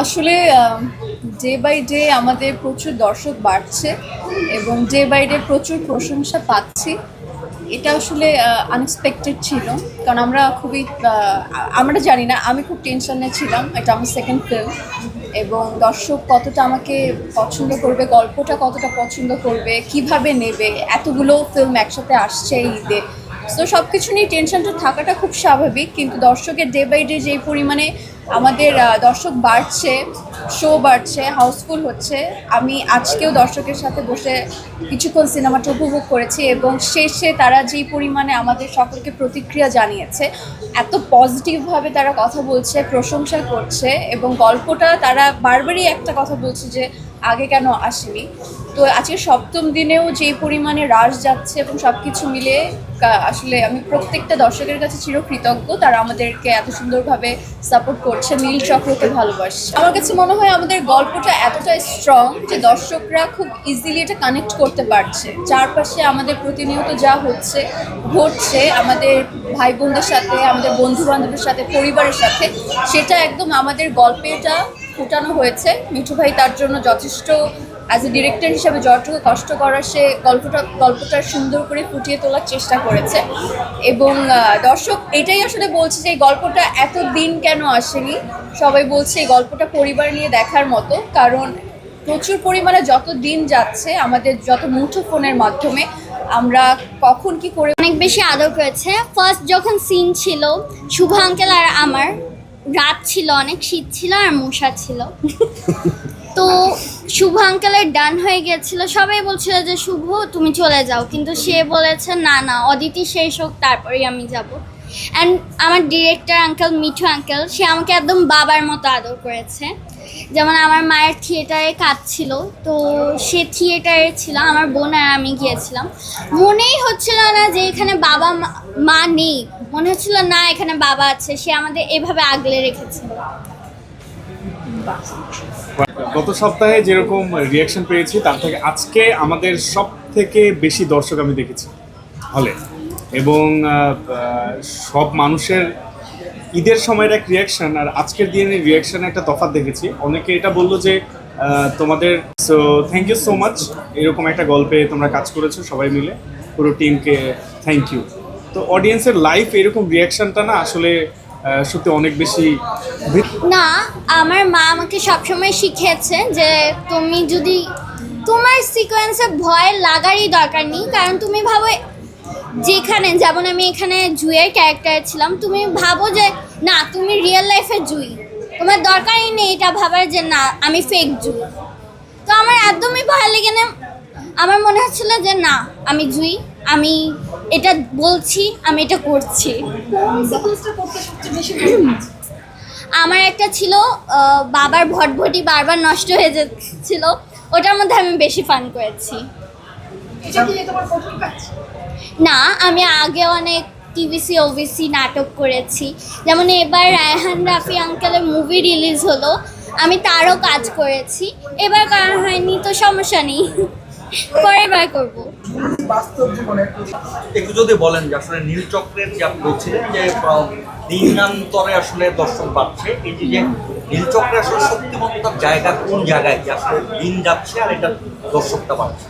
আসলে day by day আমাদের প্রচুর দর্শক বাড়ছে এবং ডে বাই ডে প্রচুর প্রশংসা পাচ্ছি। এটা আসলে আনএক্সপেক্টেড ছিল। কারণ আমরা খুবই আমরা জানি না, আমি খুব টেনশনে ছিলাম। এটা আমার সেকেন্ড ফিল্ম এবং দর্শক কতটা আমাকে পছন্দ করবে, গল্পটা কতটা পছন্দ করবে, কীভাবে নেবে, এতগুলো ফিল্ম একসাথে আসছে ঈদে। তো সব কিছু নিয়ে টেনশনটা থাকাটা খুব স্বাভাবিক, কিন্তু দর্শকের ডে বাই ডে যেই পরিমাণে আমাদের দর্শক বাড়ছে শো বাড়ছে হাউসফুল হচ্ছে। আমি আজকেও দর্শকের সাথে বসে কিছুক্ষণ সিনেমাটা উপভোগ করেছি এবং শেষে তারা যেই পরিমাণে আমাদের সকলকে প্রতিক্রিয়া জানিয়েছে, এত পজিটিভভাবে তারা কথা বলছে, প্রশংসা করছে এবং গল্পটা তারা বারবারই একটা কথা বলছে যে আগে কেন আসেনি। তো আজকে সপ্তম দিনেও যে পরিমাণে হ্রাস যাচ্ছে এবং সব কিছু মিলে আসলে আমি প্রত্যেকটা দর্শকের কাছে চিরকৃতজ্ঞ। তারা আমাদেরকে এত সুন্দরভাবে সাপোর্ট করছে। নীল চক্রকে ভালোবাসে আমার কাছে মনে হয় আমাদের গল্পটা এতটা স্ট্রং যে দর্শকরা খুব ইজিলি এটা কানেক্ট করতে পারছে। চারপাশে আমাদের প্রতিনিয়ত যা হচ্ছে, ঘটছে, আমাদের ভাই বোনদের সাথে, আমাদের বন্ধু বান্ধবের সাথে, পরিবারের সাথে, সেটা একদম আমাদের গল্পেটা ফুটানো হয়েছে। মিঠু ভাই তার জন্য যথেষ্ট অ্যাজ এ ডিরেক্টর হিসাবে যতটুকু কষ্ট করার সে গল্পটা গল্পটা সুন্দর করে ফুটিয়ে তোলার চেষ্টা করেছে। এবং দর্শক এটাই আসলে বলছে যে এই গল্পটা এত দিন কেন আসেনি? সবাই বলছে এই গল্পটা পরিবার নিয়ে দেখার মতো। কারণ প্রচুর পরিমাণে যত দিন যাচ্ছে আমাদের যত মুঠো ফোনের মাধ্যমে আমরা কখন কি করে অনেক বেশি আদর করেছে ফার্স্ট যখন সিন ছিল শুভ আঙ্কেল আর আমার রাত ছিল অনেক শীত ছিল আর মশা ছিল। তো শুভ আঙ্কেলের ডান হয়ে গেছিল। সবাই বলছিল যে, শুভ, তুমি চলে যাও। কিন্তু সে বলেছে, না না, অদিতি শেষ হোক, তারপরেই আমি যাব। অ্যান্ড আমার ডিরেক্টর আঙ্কেল মিঠু আঙ্কেল সে আমাকে একদম বাবার মতো আদর করেছে। যেমন আমার মায়ের থিয়েটারে কাজ ছিল, তো সে থিয়েটারে ছিল, আমার বোন আর আমি গিয়েছিলাম। মনেই হচ্ছিল না যে, এখানে বাবা মা- মা নেই। মনে হচ্ছিল, না, এখানে বাবা আছে। সে আমাদের এভাবে আগলে রেখেছিল। গত সপ্তাহে যেরকম রিয়াকশন পেয়েছি, তার থেকে আজকে আমাদের সব থেকে বেশি দর্শক আমি দেখেছি, হলে। এবং সব মানুষের ঈদের সময়ের এক রিয়াকশন আর আজকের দিনের রিয়াকশন একটা তফাৎ দেখেছি। অনেকে এটা বলল যে তোমাদের so thank you so much এরকম একটা গল্পে তোমরা কাজ করেছ সবাই মিলে, পুরো টিমকে থ্যাংক ইউ তো অডিয়েন্সের লাইফ এরকম রিয়াকশনটা না আসলে সত্যি অনেক বেশি না, আমার মা আমাকে সবসময় শিখিয়েছে যে তুমি যদি, তোমার সিকোয়েন্সে ভয় লাগারই দরকার নেই, কারণ তুমি ভাবো যেখানে, যেমন আমি এখানে জুয়ের ক্যারেক্টার ছিলাম, তুমি ভাবো যে, না, তুমি রিয়েল লাইফে জুই। তোমার দরকারই নেই এটা ভাবার যে, না, আমি ফেক জুই। তো আমার একদমই ভয় লেগে না, আমার মনে হচ্ছিল যে, না, আমি জুই। আমি এটা বলছি আমি এটা করছি। আমার একটা ছিল বাবার ভটভটি বারবার নষ্ট হয়ে যাচ্ছিল ওটার মধ্যে আমি বেশি ফান করেছি। না আমি আগে অনেক টিভিসি ওভিসি নাটক করেছি। যেমন এবার রায়হান রাফি আঙ্কেলের মুভি রিলিজ হলো আমি তারও কাজ করেছি। এবার করা হয়নি তো সমস্যা নেই। পরের বার করব। একটু যদি বলেন যে আসলে নীল চক্রের যে আপনি বলছিলেন যে দিনান্তরে আসলে দর্শক পাচ্ছে এই যে যে নীল চক্রের আসলে শক্তিমত্তার জায়গা কোন জায়গায়? যে আসলে দিন যাচ্ছে আর এটা দর্শকটা পাচ্ছে।